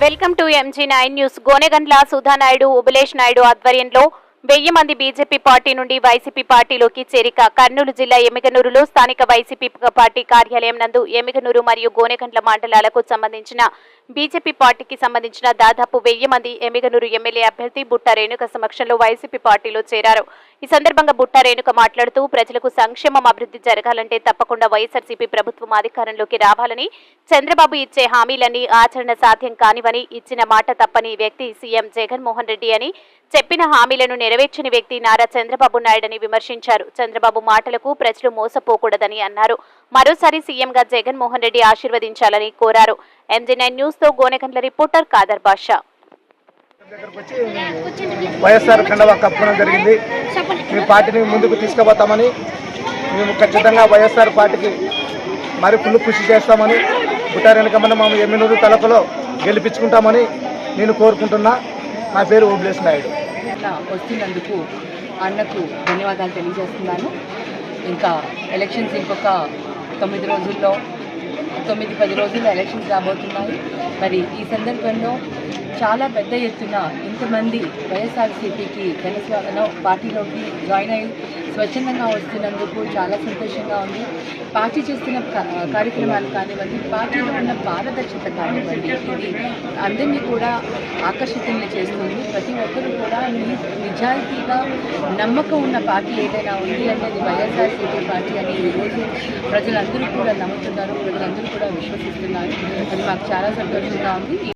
Welcome to MG nine news Gonegandla Sudhanaidu Ubilesh Naidu ఆధ్వర్యంలో వెయ్యి మంది బీజేపీ పార్టీ నుండి వైసీపీ పార్టీలోకి చేరిక. కర్నూలు జిల్లా ఎమ్మిగనూరులో స్థానిక వైసీపీ పార్టీ కార్యాలయం నందు ఎమ్మిగనూరు మరియు గోనెగండ్ల మండలాలకు సంబంధించిన బీజేపీ పార్టీకి సంబంధించిన దాదాపు వెయ్యి మంది ఎమ్మిగనూరు ఎమ్మెల్యే అభ్యర్థి బుట్ట రేణుక సమక్షంలో వైసీపీ పార్టీలో చేరారు. ఈ సందర్భంగా బుట్ట రేణుక మాట్లాడుతూ ప్రజలకు సంక్షేమం అభివృద్ధి జరగాలంటే తప్పకుండా వైఎస్ఆర్సీపీ ప్రభుత్వం అధికారంలోకి రావాలని చంద్రబాబు ఇచ్చే హామీలన్నీ ఆచరణ సాధ్యం కానివని ఇచ్చిన మాట తప్పని వ్యక్తి సీఎం జగన్మోహన్ రెడ్డి అని చెప్పిన హామీలను నెరవేర్చని వ్యక్తి నారా చంద్రబాబు నాయుడని విమర్శించారు. చంద్రబాబు మాటలకు ప్రజలు మోసపోకూడదని అన్నారు. మరోసారి సీఎంగా జగన్మోహన్ రెడ్డి ఆశీర్వదించాలని కోరారు. ఎంజీ నైన్ న్యూస్తో గోనెకండ్ల రిపోర్టర్ కాదర్ బాషా. వైఎస్ఆర్ కండవా కప్పడం జరిగింది. మీ పార్టీని ముందుకు తీసుకుపోతామని మేము ఖచ్చితంగా వైఎస్ఆర్ పార్టీకి మరి ఫుల్ కృషి చేస్తామని బుట్టారెనకమ్మని మా ఎమ్మెల్యేలు తలపలో గెలిపించుకుంటామని నేను కోరుకుంటున్నా. నా పేరు ఓబ్లేష్ నాయుడు. వస్తున్నందుకు అన్నకు ధన్యవాదాలు తెలియజేస్తున్నాను. ఇంకా ఎలక్షన్స్ ఇంకొక తొమ్మిది రోజుల్లో తొమ్మిది పది రోజుల్లో ఎలక్షన్స్ రాబోతున్నాయి. మరి ఈ సందర్భంలో చాలా పెద్ద ఎత్తున ఇంతమంది వైఎస్ఆర్సీపీకి జనసేన పార్టీలోకి జాయిన్ అయ్యి స్వచ్ఛందంగా వస్తున్నందుకు చాలా సంతోషంగా ఉంది. పార్టీ చేస్తున్న కార్యక్రమాలు కానివ్వండి పార్టీలో ఉన్న పారదర్శకత కానివ్వండి ఇది అందరినీ కూడా ఆకర్షితుల్ని చేస్తుంది. ప్రతి ఒక్కరూ కూడా ని- నిజాయితీగా నమ్మకం ఉన్న పార్టీ ఏదైనా ఉంది అనేది వైఎస్ఆర్సీపీ పార్టీ అని ఈరోజు ప్రజలందరూ కూడా నమ్ముతున్నారు ప్రజలందరూ కూడా విశ్వసిస్తున్నారు. అది మాకు చాలా సంతోషంగా ఉంది.